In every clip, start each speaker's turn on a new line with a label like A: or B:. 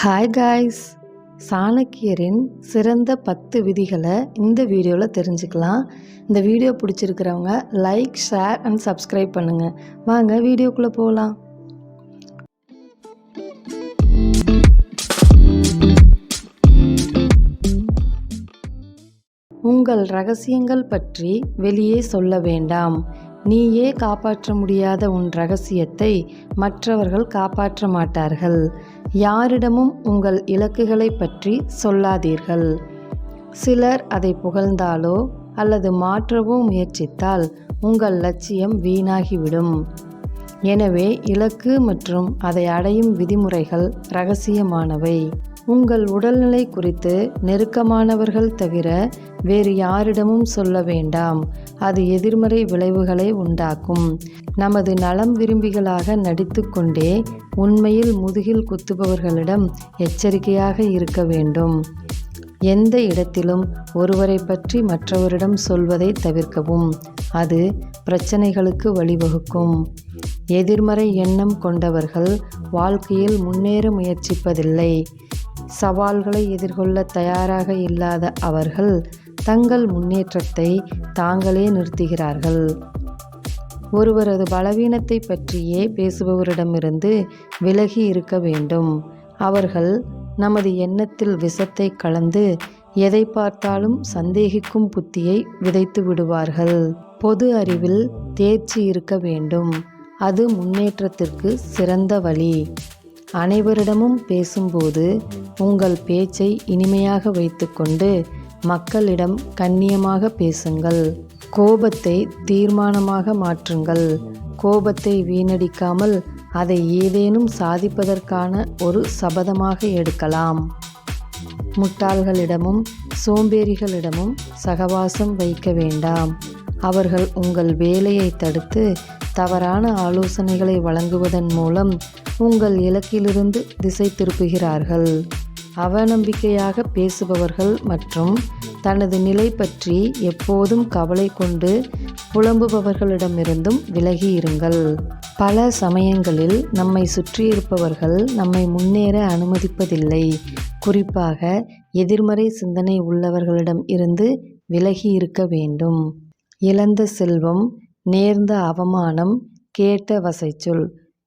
A: Hi guys சாணக்கியரின் சிறந்த பத்து விதிகளை இந்த வீடியோவில் தெரிஞ்சுக்கலாம். இந்த வீடியோ பிடிச்சிருக்கிறவங்க லைக் ஷேர் அண்ட் சப்ஸ்கிரைப் பண்ணுங்கள் வாங்க வீடியோக்குள்ளே போகலாம் உங்கள் ரகசியங்கள் பற்றி வெளியே சொல்ல வேண்டாம். நீயே காப்பாற்ற முடியாத உன் ரகசியத்தை மற்றவர்கள் காப்பாற்ற மாட்டார்கள். யாரிடமும் உங்கள் இலக்குகளை பற்றி சொல்லாதீர்கள். சிலர் அதை புகழ்ந்தாலோ அல்லது மாற்றவோ முயற்சித்தால் உங்கள் லட்சியம் வீணாகிவிடும். எனவே இலக்கு மற்றும் அதை அடையும் விதிமுறைகள் ரகசியமானவை உங்கள் உடல்நிலை குறித்து நெருக்கமானவர்கள் தவிர வேறு யாரிடமும் சொல்ல வேண்டாம். அது எதிர்மறை விளைவுகளை உண்டாக்கும். நமது நலம் விரும்பிகளாக நடித்துக்கொண்டே உண்மையில் முதுகில் குத்துபவர்களிடம் எச்சரிக்கையாக இருக்க வேண்டும். எந்த இடத்திலும் ஒருவரை பற்றி மற்றவரிடம் சொல்வதை தவிர்க்கவும். அது பிரச்சனைகளுக்கு வழிவகுக்கும். எதிர்மறை எண்ணம் கொண்டவர்கள் வாழ்க்கையில் முன்னேற முயற்சிப்பதில்லை. சவால்களை எதிர்கொள்ள தயாராக இல்லாத அவர்கள் தங்கள் முன்னேற்றத்தை தாங்களே நிறுத்துகிறார்கள். ஒருவரது பலவீனத்தை பற்றியே பேசுபவரிடமிருந்து விலகி இருக்க வேண்டும். அவர்கள் நமது எண்ணத்தில் விஷத்தை கலந்து எதை பார்த்தாலும் சந்தேகிக்கும் புத்தியை விதைத்து விடுவார்கள். பொது அறிவில் தேர்ச்சி இருக்க வேண்டும். அது முன்னேற்றத்திற்கு சிறந்த வழி. அனைவரிடமும் பேசும்போது உங்கள் பேச்சை இனிமையாக வைத்துக்கொண்டு மக்களிடம் கண்ணியமாக பேசுங்கள். கோபத்தை தீர்மானமாக மாற்றுங்கள். கோபத்தை வீணடிக்காமல் அதை ஏதேனும் சாதிப்பதற்கான ஒரு சபதமாக எடுக்கலாம். முட்டாள்களிடமும் சோம்பேறிகளிடமும் சகவாசம் வைக்க வேண்டாம். அவர்கள் உங்கள் வேலையை தடுத்து தவறான ஆலோசனைகளை வழங்குவதன் மூலம் உங்கள் இலக்கிலிருந்து திசை திருப்புகிறார்கள். அவநம்பிக்கையாக பேசுபவர்கள் மற்றும் தனது நிலை பற்றி எப்போதும் கவலை கொண்டு புலம்புபவர்களிடமிருந்தும் விலகி இருங்கள் பல சமயங்களில் நம்மை சுற்றியிருப்பவர்கள் நம்மை முன்னேற அனுமதிப்பதில்லை. குறிப்பாக எதிர்மறை சிந்தனை உள்ளவர்களிடம் இருந்து விலகி இருக்க வேண்டும். இழந்த செல்வம் நேர்ந்த அவமானம் கேட்ட வசைச்சொல்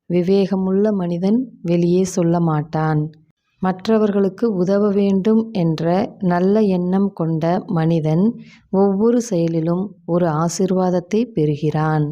A: விவேகமுள்ள மனிதன் வெளியே சொல்ல மாட்டான். மற்றவர்களுக்கு உதவ வேண்டும் என்ற நல்ல எண்ணம் கொண்ட மனிதன் ஒவ்வொரு செயலிலும் ஒரு ஆசிர்வாதத்தை பெறுகிறான்.